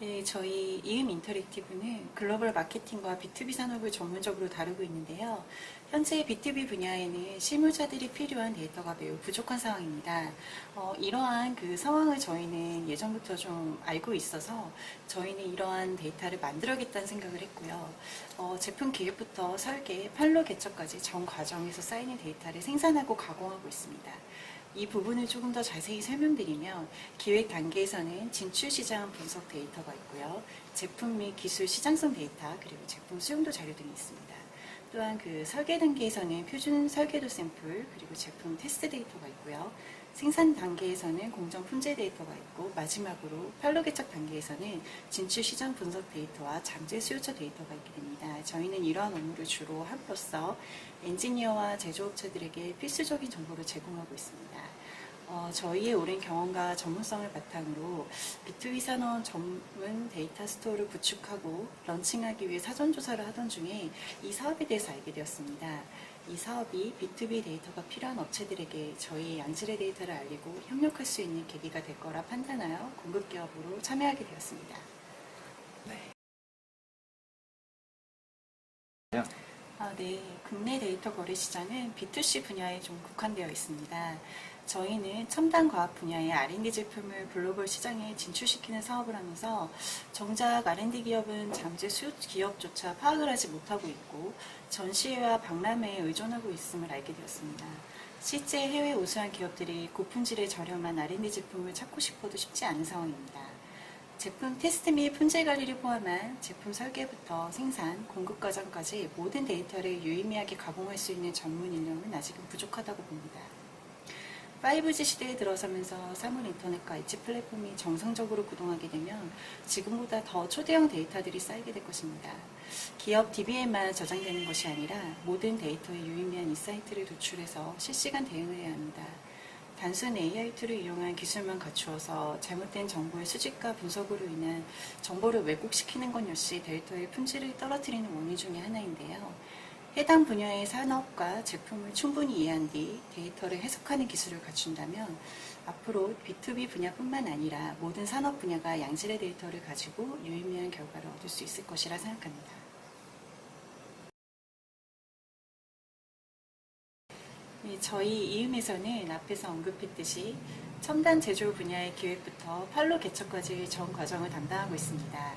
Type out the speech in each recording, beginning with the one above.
네, 저희 이음 인터랙티브는 글로벌 마케팅과 B2B 산업을 전문적으로 다루고 있는데요. 현재 B2B 분야에는 실무자들이 필요한 데이터가 매우 부족한 상황입니다. 어, 이러한 그 상황을 저희는 예전부터 좀 알고 있어서 저희는 이러한 데이터를 만들어야겠다는 생각을 했고요. 어, 제품 기획부터 설계, 판로 개척까지 전 과정에서 쌓이는 데이터를 생산하고 가공하고 있습니다. 이 부분을 조금 더 자세히 설명드리면 기획 단계에서는 진출 시장 분석 데이터가 있고요. 제품 및 기술 시장성 데이터 그리고 제품 수용도 자료 등이 있습니다. 또한 그 설계 단계에서는 표준 설계도 샘플 그리고 제품 테스트 데이터가 있고요. 생산 단계에서는 공정 품질 데이터가 있고 마지막으로 판로 개척 단계에서는 진출 시장 분석 데이터와 잠재 수요처 데이터가 있게 됩니다. 저희는 이러한 업무를 주로 함으로써 엔지니어와 제조업체들에게 필수적인 정보를 제공하고 있습니다. 어, 저희의 오랜 경험과 전문성을 바탕으로 B2B 산업 전문 데이터 스토어를 구축하고 런칭하기 위해 사전 조사를 하던 중에 이 사업에 대해서 알게 되었습니다. 이 사업이 B2B 데이터가 필요한 업체들에게 저희 양질의 데이터를 알리고 협력할 수 있는 계기가 될 거라 판단하여 공급 기업으로 참여하게 되었습니다. 아, 네. 국내 데이터 거래 시장은 B2C 분야에 좀 국한되어 있습니다. 저희는 첨단 과학 분야의 R&D 제품을 글로벌 시장에 진출시키는 사업을 하면서 정작 R&D 기업은 잠재 수요 기업조차 파악을 하지 못하고 있고 전시회와 박람회에 의존하고 있음을 알게 되었습니다. 실제 해외 우수한 기업들이 고품질의 저렴한 R&D 제품을 찾고 싶어도 쉽지 않은 상황입니다. 제품 테스트 및 품질 관리를 포함한 제품 설계부터 생산, 공급 과정까지 모든 데이터를 유의미하게 가공할 수 있는 전문 인력은 아직은 부족하다고 봅니다. 5G 시대에 들어서면서 사물 인터넷과 엣지 플랫폼이 정상적으로 구동하게 되면 지금보다 더 초대형 데이터들이 쌓이게 될 것입니다. 기업 DB에만 저장되는 것이 아니라 모든 데이터에 유의미한 인사이트를 도출해서 실시간 대응을 해야 합니다. 단순 AI 툴을 이용한 기술만 갖추어서 잘못된 정보의 수집과 분석으로 인한 정보를 왜곡시키는 것 역시 데이터의 품질을 떨어뜨리는 원인 중의 하나인데요. 해당 분야의 산업과 제품을 충분히 이해한 뒤 데이터를 해석하는 기술을 갖춘다면 앞으로 B2B 분야뿐만 아니라 모든 산업 분야가 양질의 데이터를 가지고 유의미한 결과를 얻을 수 있을 것이라 생각합니다. 네, 저희 이음에서는 앞에서 언급했듯이 첨단 제조 분야의 기획부터 판로 개척까지 전 과정을 담당하고 있습니다.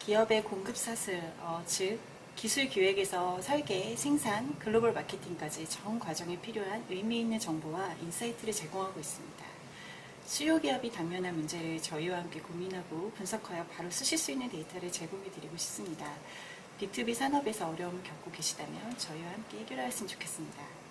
기업의 공급 사슬, 어, 즉 기술 기획에서 설계, 생산, 글로벌 마케팅까지 전 과정에 필요한 의미 있는 정보와 인사이트를 제공하고 있습니다. 수요 기업이 당면한 문제를 저희와 함께 고민하고 분석하여 바로 쓰실 수 있는 데이터를 제공해 드리고 싶습니다. B2B 산업에서 어려움을 겪고 계시다면 저희와 함께 해결하였으면 좋겠습니다.